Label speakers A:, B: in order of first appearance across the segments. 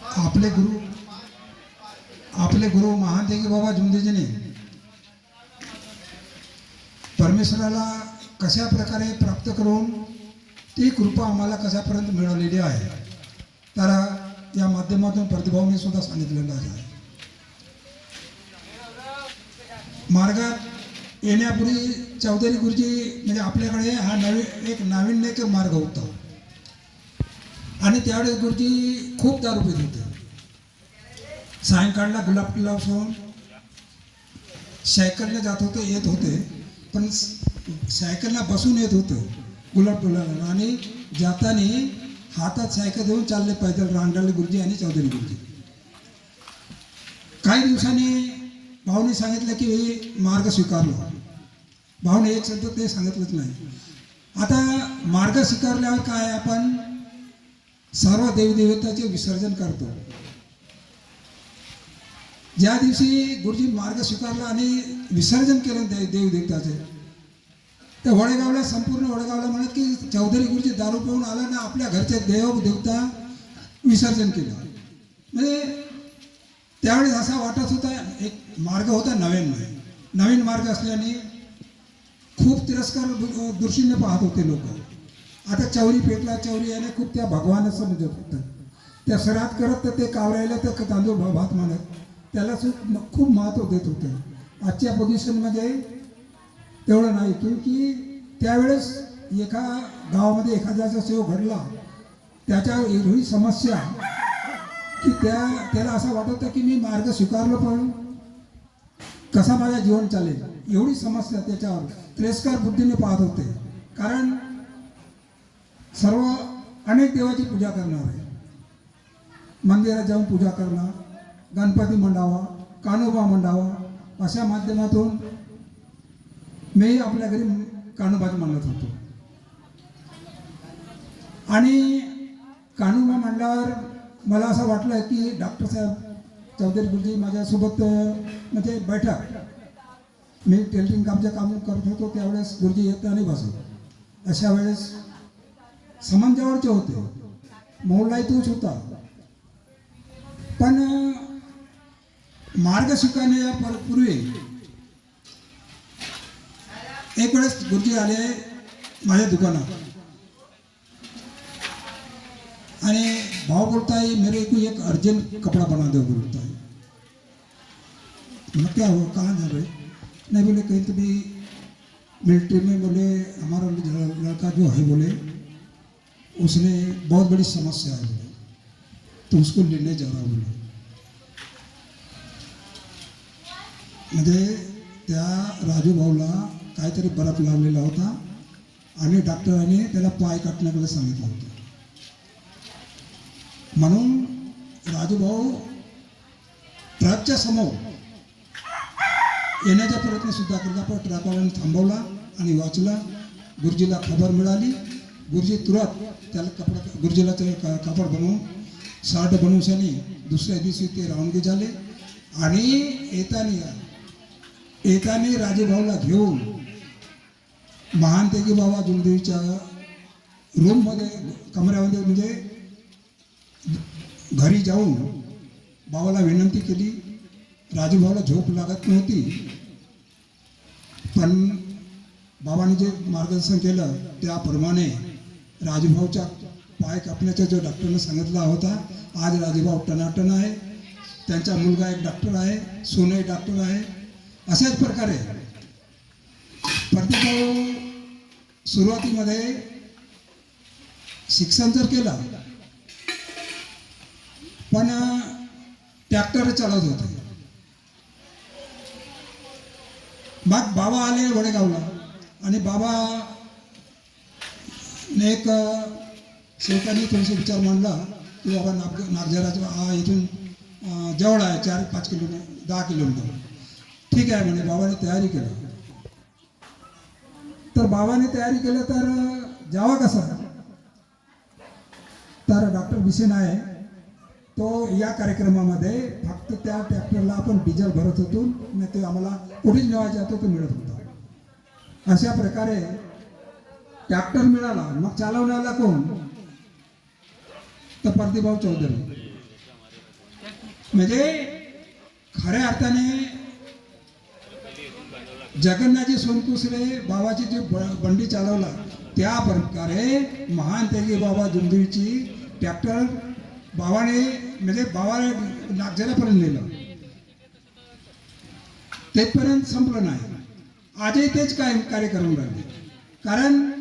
A: आपले गुरु आपले गुरु महादेवी बाबा जुंदेजीने परमेश्वराला कशा प्रकारे प्राप्त करून ती कृपा आम्हाला कशापर्यंत मिळालेली आहे तर या माध्यमातून प्रतिभावने सुद्धा सांगितलेलं आहे. मार्गात येण्यापूर्वी चौधरी गुरुजी म्हणजे आपल्याकडे हा नवीन एक नाविन्य मार्ग होता. आणि त्यावेळेस गुरुजी खूप दारू पित होते. सायंकाळला गुलाब किल्ला सोडून सायकलने जात होते येत होते. पण सायकलला बसून येत होते गुलाब किल्ला आणि जाताना हातात सायकल देऊन चालले पैदल रांडाळे गुरुजी आणि चौधरी गुरुजी. काही दिवसांनी भाऊने सांगितलं की हे मार्ग स्वीकारला. भाऊने एक शब्द ते सांगितलंच नाही. आता मार्ग स्वीकारल्यावर काय आपण? सर्व देवदेवताचे विसर्जन करतो. ज्या दिवशी गुरुजी मार्ग स्वीकारला आणि विसर्जन केलं दे देवदेवताचे तर वडेगावला संपूर्ण वडेगावला म्हणत की चौधरी गुरुजी दारू पिऊन आला ना आपल्या घरचे देव देवता विसर्जन केलं. म्हणजे त्यावेळेस असा वाटत होता एक मार्ग होता नवीन नवीन मार्ग असल्याने खूप तिरस्कार दृष्टीने पाहत होते लोक. आता चौरी पेटला चौरी याने खूप त्या भगवानच समजत होतं त्या सरात करत तर ते कावरायला तर तांदूळ भात म्हणत. त्याला सु- खूप महत्त्व देत होते. आजच्या पोझिशनमध्ये तेवढं नाही. की त्यावेळेस एका गावामध्ये एखाद्याचा सेव घडला. त्याच्या एवढी समस्या की त्या त्याला असं वाटत होतं की मी मार्ग स्वीकारलो पण कसा माझा जीवन चालेल? एवढी समस्या त्याच्यावर. त्रेस्कार बुद्धीने पाहत होते. कारण सर्व अनेक देवाची पूजा करणार आहे. मंदिरात जाऊन पूजा करणार गणपती मंडावा कानोबा मंडावा अशा माध्यमातून मी आपल्या घरी कानोबाच म्हणत होतो आणि कानोबा म्हणल्यावर मला असं वाटलं की डॉक्टर साहेब चौधरी गुरुजी माझ्यासोबत म्हणजे बैठक. मी टेलरिंग कामचं काम करत होतो त्यावेळेस गुरुजी येत आणि बसत अशा वेळेस समंजावरचे होते. मौलाई तोच होता. पण मार्ग शिकवण्या पर- पूर्वी एक वेळेस गुरुजी आले माझ्या दुकानात. आणि भाव बोलताय मेरे को एक अर्जंट कपड़ा बना दो बोलता है मैं क्या हुआ? कहाँ जा रहे? नहीं बोले कहीं तो भी मिलिट्री में बोले हमारा लड़का जो है बोले उसने बहुत बड़ी समस्या है बोले तो उसको लेने जा रहा बोले म्हणजे त्या राजू भाऊला काहीतरी बर्फ लावलेला होता आणि डॉक्टरांनी त्याला पाय काटण्याकडे सांगितलं होतं. म्हणून राजूभाऊ ट्रकच्या समोर येण्याचा प्रयत्न सुद्धा केला पण ट्रकवाल्याने थांबवला आणि वाचला. गुरुजीला खबर मिळाली. गुरुजी तुरंत त्याला कपडा गुरुजीला ते कापड बनवून शर्ट बनवून दुसऱ्या दिवशी ते रवानगी झाले. आणि येताना येताना राजेभाऊला घेऊन महान तेगी बाबा जुलदेवीच्या रूममध्ये कमऱ्यामध्ये म्हणजे घरी जाऊन बाबाला विनंती केली. राजूभाऊला झोप लागत नव्हती. पण बाबाने जे मार्गदर्शन केलं त्याप्रमाणे राजूभाऊच्या पाय कापण्याचा जो डॉक्टरनं सांगितला होता आज राजूभाऊ टनाटन आहे. त्यांचा मुलगा एक डॉक्टर आहे सोनं एक डॉक्टर आहे. अशाच प्रकारे प्रतिभाऊ सुरुवातीमध्ये शिक्षण जर केलं पण ट्रॅक्टर चालवत होते. मग बाबा आले वडेगावला आणि बाबा मी एक सेवकांनी थोडेसे विचार मांडला की बाबा नाग नागझराचा हा इथून जवळ आहे चार पाच किलोमीटर दहा किलोमीटर. ठीक आहे म्हणे बाबाने तयारी केली. तर बाबाने तयारी केलं तर जावा कसा? तर डॉक्टर बिसेन आहे तो या कार्यक्रमामध्ये फक्त त्या ट्रॅक्टरला आपण डिझेल भरत होतो नाही ते आम्हाला कुठेच नेवायचं होतं तो मिळत होता. अशा प्रकारे ट्रॅक्टर मिळाला. मग चालवण्याला कोण? तर प्रतिभाव चौधरी. म्हणजे खऱ्या अर्थाने जगन्नाथजी सोनकुसरे बाबाची जी ब- बंडी चालवला त्या प्रकारे महान तेगी बाबा जुंदीची ट्रॅक्टर बाबाने म्हणजे बाबाने नागझऱ्यापर्यंत नेलं. तेथपर्यंत संपलं नाही. आजही तेच काय कार्य करून राहिले. कारण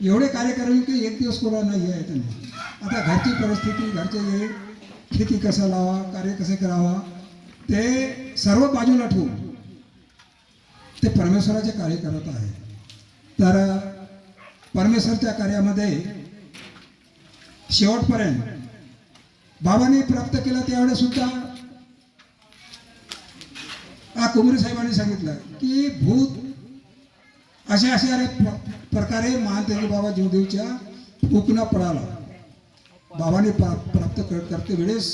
A: एवढे कार्य करून की एक दिवस कोणा नाही आहे त्यांना. आता घरची परिस्थिती घरचे हे खेती कसं लावा कार्य कसे करावा ते सर्व बाजूला ठेवून ते परमेश्वराचे कार्य करत आहे. तर परमेश्वरच्या कार्यामध्ये शेवटपर्यंत बाबांनी प्राप्त केलं त्यावेळेस सुद्धा हा कुमरे साहेबांनी सांगितलं की भूत अशा अशा प्रकारे महान तेज़ी बाबा जीवदेवच्या उकना पडाला बाबाने प्राप्त कर, करते वेळेस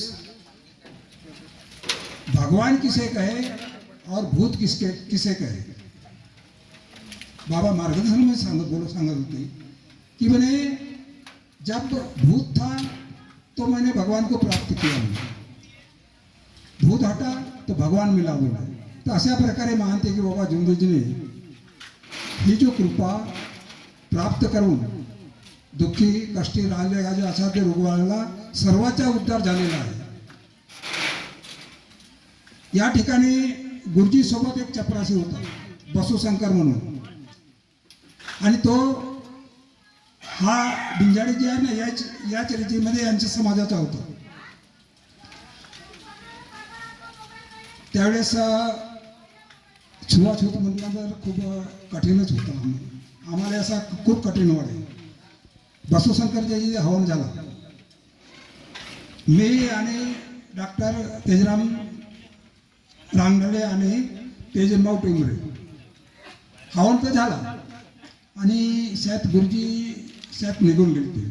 A: भगवान किसे कहे और भूत किसके किसे कहे? बाबा मार्गदर्शन में सांगत बोलो सांगत होते कि मैंने जब भूत था तो मैंने भगवान को प्राप्त किया भूत हटा तो भगवान मिला बोला तो अशा प्रकारे मानते की बाबा जुंदूजीने ही जी कृपा प्राप्त करून दुःखी कष्टी राहिले गाजे असाध्य रुग्णाला सर्वांचा उद्धार झालेला आहे. या ठिकाणी गुरुजी सोबत एक चपरासी होता बसुशंकर म्हणून. आणि तो हा बिंजाडी जे आहे ना याच याच रीतीमध्ये यांच्या समाजाचा होता. त्यावेळेस अ, म्हटलं तर खूप कठीणच होतं. आम्हाला असा खूप कठीण वाटे बसवशंकरजी हवन झाला मी आणि डॉक्टर तेजराम रांगडळे आणि तेजनभाऊ टेंगरे हवन तर झाला. आणि शेत गुरुजी शेत निघून गेले ते.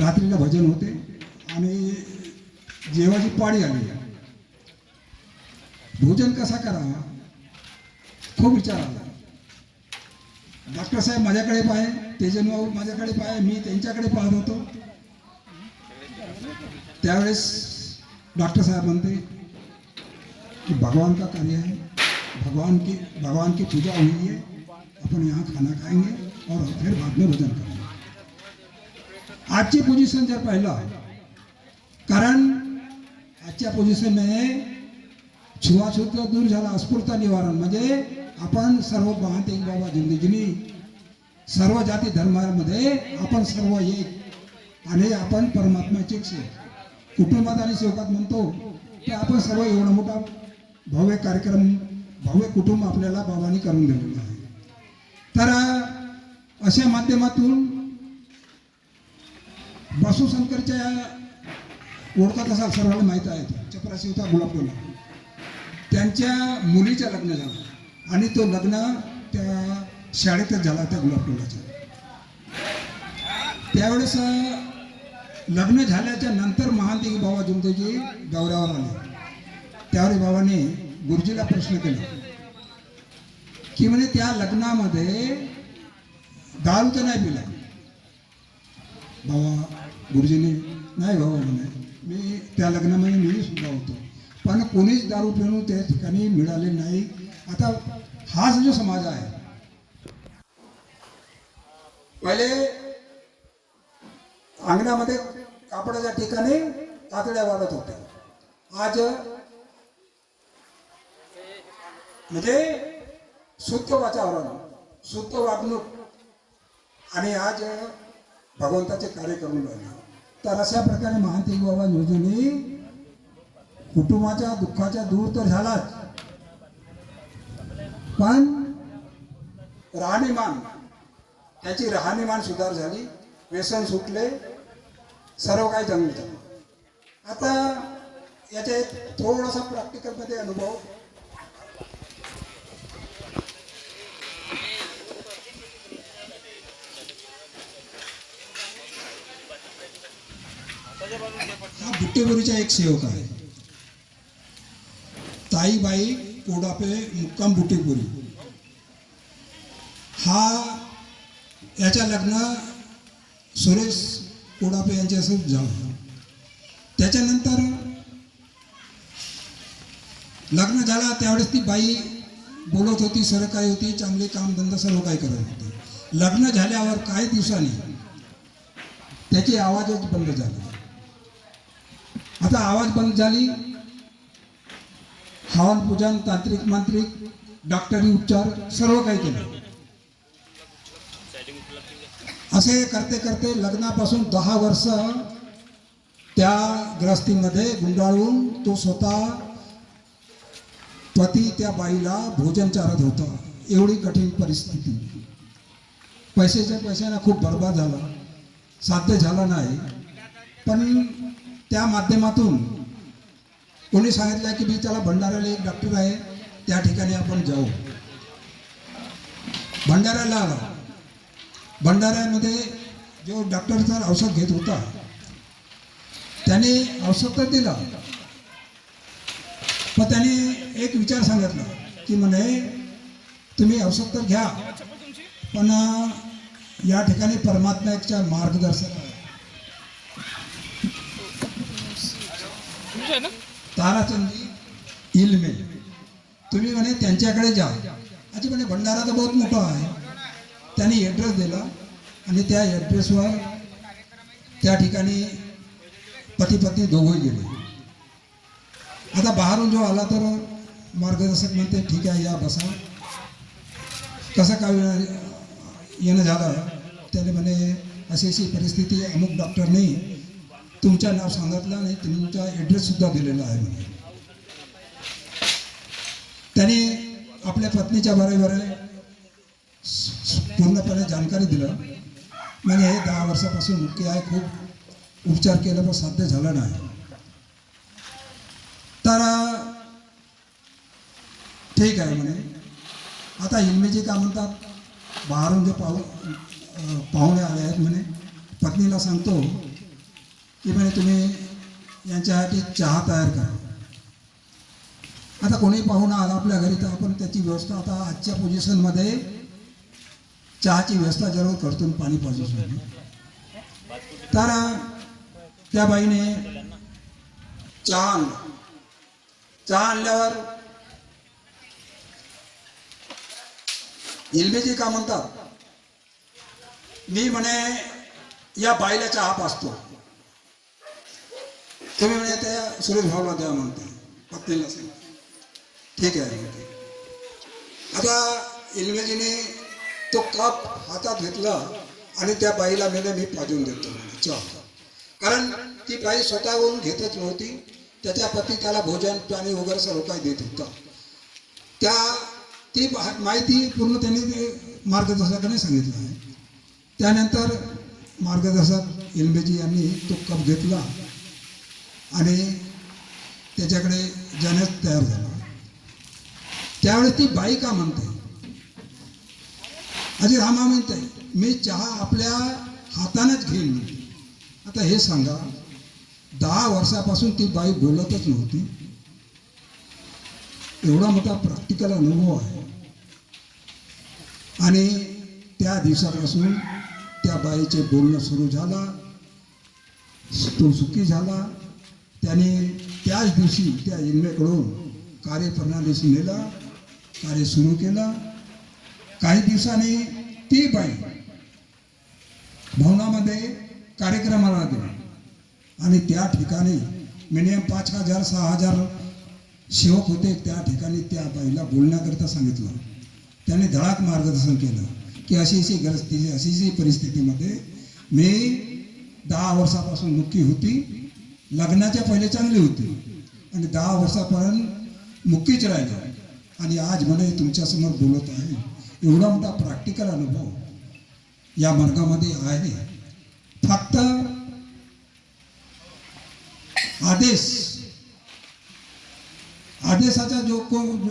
A: रात्रीला भजन होते आणि जेवाची पाळी आली. भोजन कसा करावा? खूप विचार आला. डॉक्टर साहेब माझ्याकडे पाहे, तेजन भाऊ माझ्याकडे पाहे, मी त्यांच्याकडे पाहत होतो. त्यावेळेस डॉक्टर साहब म्हणते कि, भगवान का कार्य है? भगवान की भगवान की पूजा हुई है, अपन यहाँ खाना खाएँगे और फिर बाद में भजन करेंगे. आजची पोझिशन जर पाहिलं, कारण आजच्या पोझिशनने छुवाछूत दूर झाला अस्फूर्ता निवारण. म्हणजे आपण सर्व पाहते एक बाबा जिंदगीनी सर्व जाती धर्मामध्ये आपण सर्व एक आणि आपण परमात्म्याचे कुटुंबात आणि सेवकात म्हणतो की आपण सर्व एवढा मोठा भव्य कार्यक्रम भव्य कुटुंब आपल्याला बाबांनी करून दिलेलं आहे. तर अशा माध्यमातून बसुशंकरच्या ओळखत असाल सर्वांना माहीत आहे. चपराशी होता गुलाबडोला त्यांच्या मुलीचं लग्न झालं. आणि तो लग्न त्या शाळेतच झाला त्या गुलाबटोलाच्या त्यावेळेस लग्न झाल्याच्यानंतर महादेवी बाबा जुमदेवजी दौऱ्यावर आले. त्यावेळी बाबाने गुरुजीला प्रश्न केला की म्हणे त्या लग्नामध्ये दारू तर नाही पिला. बाबा गुरुजीने नाही बाबा म्हणे मी त्या लग्नामध्ये मी सुद्धा होतो. पण कोणीच दारू पिऊन त्या ठिकाणी मिळाले नाही. आता हाच जो समाज आहे. पहिले अंगणामध्ये कापडाच्या ठिकाणी कातड्या वाढत होत्या. आज म्हणजे शुद्ध वातावरण शुद्ध वागणूक. आणि आज भगवंताचे कार्य करून राहिले तर अशा प्रकारे महातेज बाबा योजने कुटुंबाच्या दुःखाच्या दूर तर झालाच. पण राहणीमान त्याची राहणीमान सुधार झाली. व्यसन सुटले. सर्व काही चांगलं झालं. आता याचे थोडासा प्रॅक्टिकलमध्ये अनुभव. हा बुट्टेबोरीचा एक सेवक आहे. साईबाई कोडापे मुक्काम बुटीपुरी. हा याच्या लग्न सुरेश कोडापे यांच्यासोबत झालं. त्याच्यानंतर लग्न झाला त्यावेळेस ती बाई बोलत होती सर काही होती चांगले कामधंदा सर्व काही करत होती. लग्न झाल्यावर काही दिवसांनी त्याची आवाजच बंद झाली. आता आवाज बंद झाली हवन पूजन तांत्रिक मांत्रिक डॉक्टरी उपचार सर्व काही केलं. असे करते करते लग्नापासून दहा वर्ष त्या ग्रस्तीमध्ये गुंडाळून तो स्वतः पती त्या बाईला भोजन चारत होता. एवढी कठीण परिस्थिती. पैशाच्या पैशाने खूप बर्बाद झाला. साध्य झाला नाही. पण त्या माध्यमातून कोणी सांगितलं की मी त्याला भंडाऱ्याला एक डॉक्टर आहे त्या ठिकाणी आपण जाऊ. भंडाऱ्याला आला भंडाऱ्यामध्ये जो डॉक्टरचा औषध घेत होता त्याने औषध तर दिलं पण त्याने एक विचार सांगितला की म्हणे तुम्ही औषध तर घ्या पण या ठिकाणी परमात्म्याच्या मार्गदर्शन आहे. ताराचंदी इलमे तुम्ही म्हणे त्यांच्याकडे जा. अच्छा म्हणे भंडारा तर बहुत मोठा आहे. त्यांनी ॲड्रेस दिला आणि त्या ॲड्रेसवर त्या ठिकाणी पती पत्नी दोघंही गेले. आता बाहेरून जो आला तर मार्गदर्शक म्हणते ठीक आहे या बसा. कसं काय येणं झालं. त्याने म्हणे अशी अशी परिस्थिती अमुक डॉक्टर नाही. तुमचं नाव सांगितलं आणि तुमचा ॲड्रेससुद्धा दिलेला आहे म्हणे त्याने आपल्या पत्नीच्या बरोबर पूर्णपणे जानकारी दिलं. म्हणजे हे दहा वर्षापासून मुख्य आहे खूप उपचार केला पण साध्य झाला नाही. तर ठीक आहे म्हणे. आता इल्मेजी का म्हणतात? बाहेरून जे पाहू पाहुणे आले आहेत म्हणे. पत्नीला सांगतो की म्हणे तुम्ही यांच्यासाठी चहा तयार करा. आता कोणी पाहुणा आला आपल्या घरी तर आपण त्याची व्यवस्था आता आजच्या पोझिशनमध्ये चहाची व्यवस्था जरूर करतो पाणी पोझिशन तर त्या बाईने चहा आणला. चहा आणल्यावर इल्मेजी का म्हणतात मी म्हणे या बाईला चहा पाचतो तुम्ही म्हणे त्या सुरेश भावला द्या म्हणते पत्नीला सांग. ठीक आहे म्हणते आता इल्मेजीने तो कप हातात घेतला आणि त्या बाईला म्हणे मी पाजून देतो म्हणे कारण ती बाई स्वतःहून घेतच नव्हती. त्याच्या पती त्याला भोजन पाणी वगैरे सर्व काही देत होता. त्या ती माहिती पूर्ण त्यांनी मार्गदर्शकाने सांगितलं आहे. त्यानंतर मार्गदर्शक इलबेजी यांनी तो कप घेतला. आणि त्याच्याकडे जाण्यास तयार झाला. त्यावेळेस ती बाई का म्हणते? अजी रामा म्हणते मी चहा आपल्या हातानेच घेईन म्हणते. आता हे सांगा दहा वर्षापासून ती बाई बोलतच नव्हती. एवढा मोठा प्रॅक्टिकल अनुभव आहे. आणि त्या दिवसापासून त्या बाईचे बोलणं सुरू झाला. तो सुखी झाला. त्याने त्याच दिवशी त्या इन्मेकडून कार्यप्रणालीशी नेला कार्य सुरू केलं. काही दिवसांनी ती बाई भवनामध्ये कार्यक्रमाला गेली. आणि त्या ठिकाणी मिनिमम पाच हजार सहा हजार सेवक होते. त्या ठिकाणी त्या बाईला बोलण्याकरिता सांगितलं. त्याने धडाक मार्गदर्शन केलं की अशी अशी गरज अशी अशी परिस्थितीमध्ये मी दहा वर्षापासून मुक्की होती. लग्नाच्या पहिले चांगली होती. आणि दहा वर्षापर्यंत मुक्कीच राहिले. आणि आज म्हणे तुमच्यासमोर बोलत आहे. एवढा मोठा प्रॅक्टिकल अनुभव या मार्गामध्ये आहे. फक्त आदेश आदेशाचा जो कोण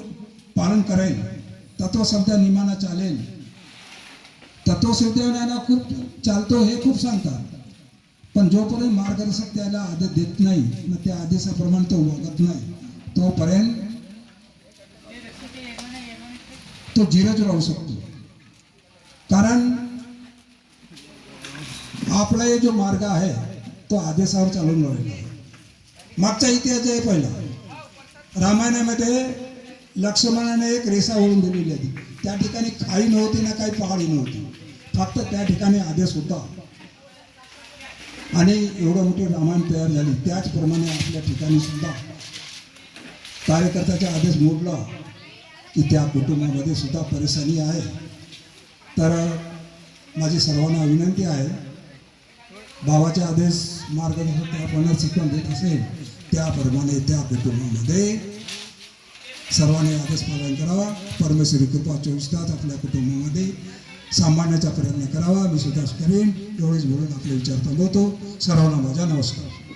A: पालन करेल तत्वशब्द निमाना चालेल. तत्वशब्दांना खूप चालतो हे खूप सांगतात. पण जोपर्यंत मार्गदर्शक त्याला आदेश देत नाही मग त्या आदेशाप्रमाणे तो वागत नाही. तोपर्यंत तो झिरच राहू शकतो. कारण आपला हे जो मार्ग आहे तो आदेशावर चालून राहिला. मागचा इतिहास आहे पहिला रामायणामध्ये लक्ष्मणाने एक रेषा ओळून दिलेली होती. त्या ठिकाणी खाई नव्हती ना काही पहाडी नव्हती. फक्त त्या ठिकाणी आदेश होता. आणि एवढं मोठी रामायण तयार झाली. त्याचप्रमाणे आपल्या ठिकाणी सुद्धा कार्यकर्त्याचा आदेश मोडला की त्या कुटुंबामध्ये सुद्धा परेशानी आहे. तर माझी सर्वांना विनंती आहे भावाचे आदेश मार्गदर्शन त्याप्रमाणे शिकवण देत असेल त्याप्रमाणे त्या कुटुंबामध्ये सर्वांनी आदेश पालन करावा. परमेश्वरी कृपा चोवीस तास आपल्या कुटुंबामध्ये सांभाळण्याचा प्रयत्न करावा. मी सुद्धा करेन. एवढेच बोलून आपले विचार थांबवतो. सर्वांना माझा नमस्कार.